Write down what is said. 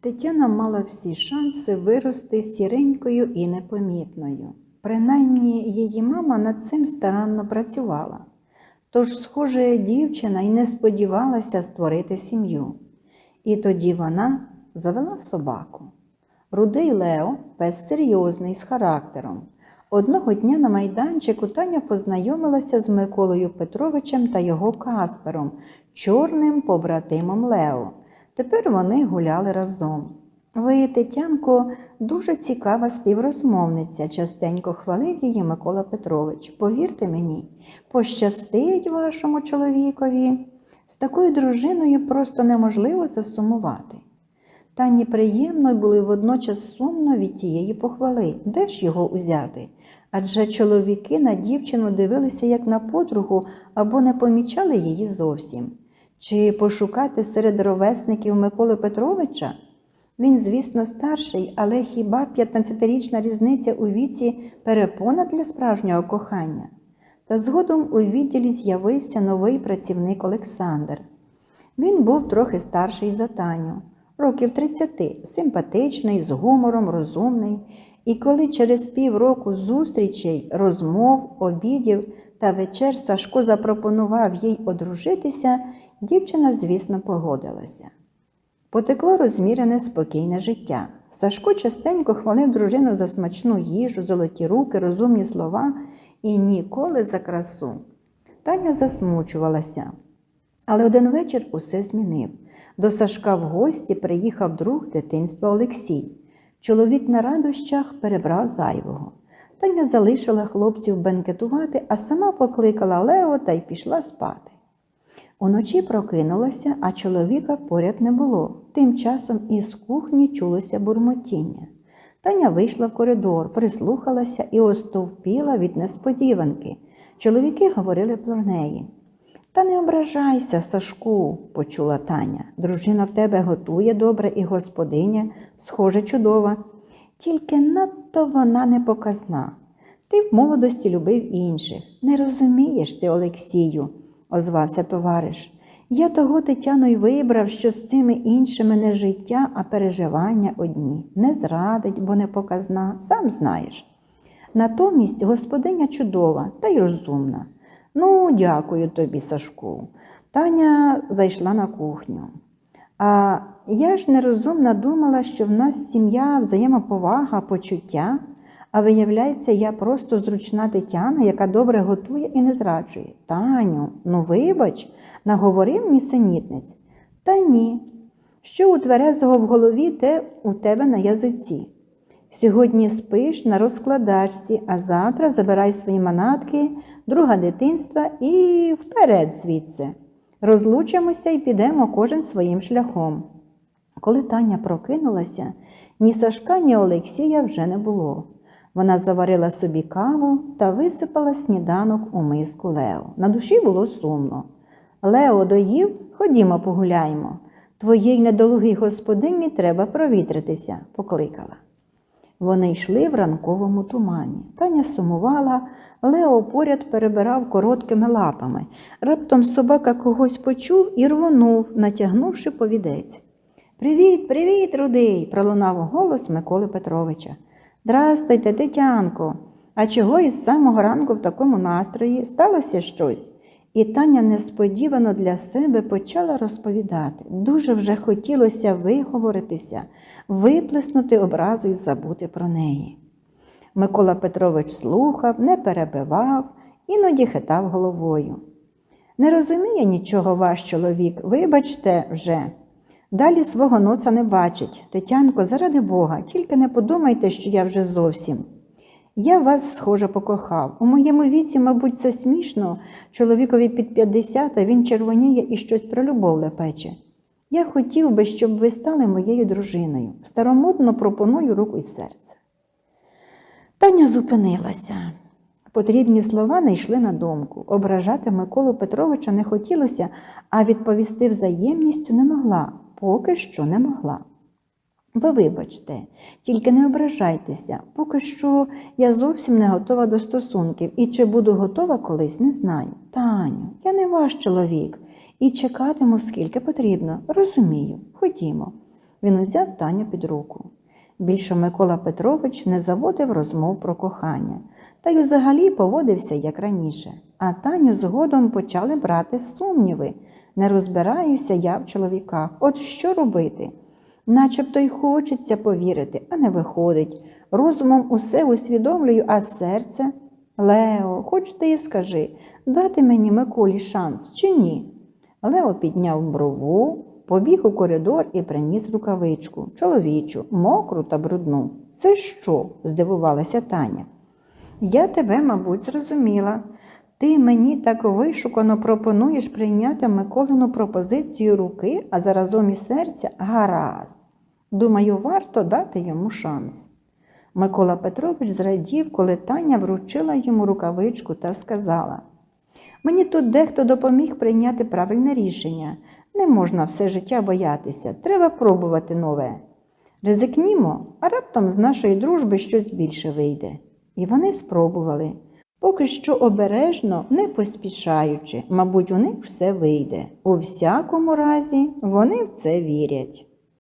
Тетяна мала всі шанси вирости сіренькою і непомітною. Принаймні, її мама над цим старанно працювала. Тож, схоже, дівчина й не сподівалася створити сім'ю. І тоді вона завела собаку. Рудий Лео, пес серйозний, з характером. Одного дня на майданчику Таня познайомилася з Миколою Петровичем та його Каспером, чорним побратимом Лео. Тепер вони гуляли разом. Ви, Тетянко, дуже цікава співрозмовниця, частенько хвалив її Микола Петрович. Повірте мені, пощастить вашому чоловікові. З такою дружиною просто неможливо засумувати. Тані приємно й було водночас сумно від тієї похвали. Де ж його узяти? Адже чоловіки на дівчину дивилися як на подругу або не помічали її зовсім. Чи пошукати серед ровесників Миколи Петровича? Він, звісно, старший, але хіба 15-річна різниця у віці перепона для справжнього кохання? Та згодом у відділі з'явився новий працівник Олександр. Він був трохи старший за Таню, років 30, симпатичний, з гумором, розумний. І коли через півроку зустрічей, розмов, обідів та вечер Сашко запропонував їй одружитися, дівчина, звісно, погодилася. Потекло розмірене спокійне життя. Сашко частенько хвалив дружину за смачну їжу, золоті руки, розумні слова і ніколи за красу. Таня засмучувалася. Але один вечір усе змінив. До Сашка в гості приїхав друг дитинства Олексій. Чоловік на радощах перебрав зайвого. Таня залишила хлопців бенкетувати, а сама покликала Лео та й пішла спати. Уночі прокинулася, а чоловіка поряд не було. Тим часом із кухні чулося бурмотіння. Таня вийшла в коридор, прислухалася і остовпіла від несподіванки. Чоловіки говорили про неї. Та не ображайся, Сашку, почула Таня. Дружина в тебе готує добре і господиня, схоже, чудова. Тільки надто вона не показна. Ти в молодості любив інших. Не розумієш ти, Олексію, озвався товариш. Я того Тетяну й вибрав, що з цими іншими не життя, а переживання одні. Не зрадить, бо не показна, сам знаєш. Натомість господиня чудова та й розумна. Ну, дякую тобі, Сашку. Таня зайшла на кухню. А я ж нерозумно думала, що в нас сім'я, взаємоповага, почуття, а виявляється, я просто зручна Тетяна, яка добре готує і не зраджує. Таню, ну вибач, наговорив нісенітниць. Та ні. Що у тверезого в голові, те у тебе на язиці. Сьогодні спиш на розкладачці, а завтра забирай свої манатки, друга дитинства і вперед звідси. Розлучимося і підемо кожен своїм шляхом. Коли Таня прокинулася, ні Сашка, ні Олексія вже не було. Вона заварила собі каву та висипала сніданок у миску Лео. На душі було сумно. Лео доїв, ходімо погуляймо. Твоїй недолугій господині треба провітритися, покликала. Вони йшли в ранковому тумані. Таня сумувала, Лео поряд перебирав короткими лапами. Раптом собака когось почув і рвонув, натягнувши повідець. Привіт, привіт, рудий! пролунав голос Миколи Петровича. Здрастуйте, Тетянко. А чого із самого ранку в такому настрої сталося щось? І Таня несподівано для себе почала розповідати. Дуже вже хотілося виговоритися, виплеснути образу і забути про неї. Микола Петрович слухав, не перебивав, іноді хитав головою. Не розуміє нічого ваш чоловік, вибачте вже. Далі свого носа не бачить. Тетянко, заради Бога, тільки не подумайте, що я вже зовсім. Я вас, схоже, покохав. У моєму віці, мабуть, це смішно. Чоловікові під 50, а він червоніє і щось про любов лепече. Я хотів би, щоб ви стали моєю дружиною. Старомодно пропоную руку і серце. Таня зупинилася. Потрібні слова не йшли на думку. Ображати Миколу Петровича не хотілося, а відповісти взаємністю не могла, поки що не могла. Ви вибачте, тільки не ображайтеся, поки що я зовсім не готова до стосунків і чи буду готова колись, не знаю. Таню, я не ваш чоловік і чекатиму скільки потрібно. Розумію, ходімо. Він узяв Таню під руку. Більше Микола Петрович не заводив розмов про кохання, та й взагалі поводився як раніше. А Таню згодом почали брати сумніви. Не розбираюся я в чоловіках. От що робити? Начебто й хочеться повірити, а не виходить. Розумом усе усвідомлюю, а серце. Лео, хоч ти і скажи, дати мені Миколі шанс чи ні? Лео підняв брову, побіг у коридор і приніс рукавичку, чоловічу, мокру та брудну. Це що? здивувалася Таня. Я тебе, мабуть, зрозуміла. Ти мені так вишукано пропонуєш прийняти Миколину пропозицію руки, а заразом і серця гаразд. Думаю, варто дати йому шанс. Микола Петрович зрадів, коли Таня вручила йому рукавичку та сказала: Мені тут дехто допоміг прийняти правильне рішення. Не можна все життя боятися, треба пробувати нове. Ризикнімо, а раптом з нашої дружби щось більше вийде. І вони спробували. Поки що обережно, не поспішаючи, мабуть, у них все вийде. У всякому разі, вони в це вірять.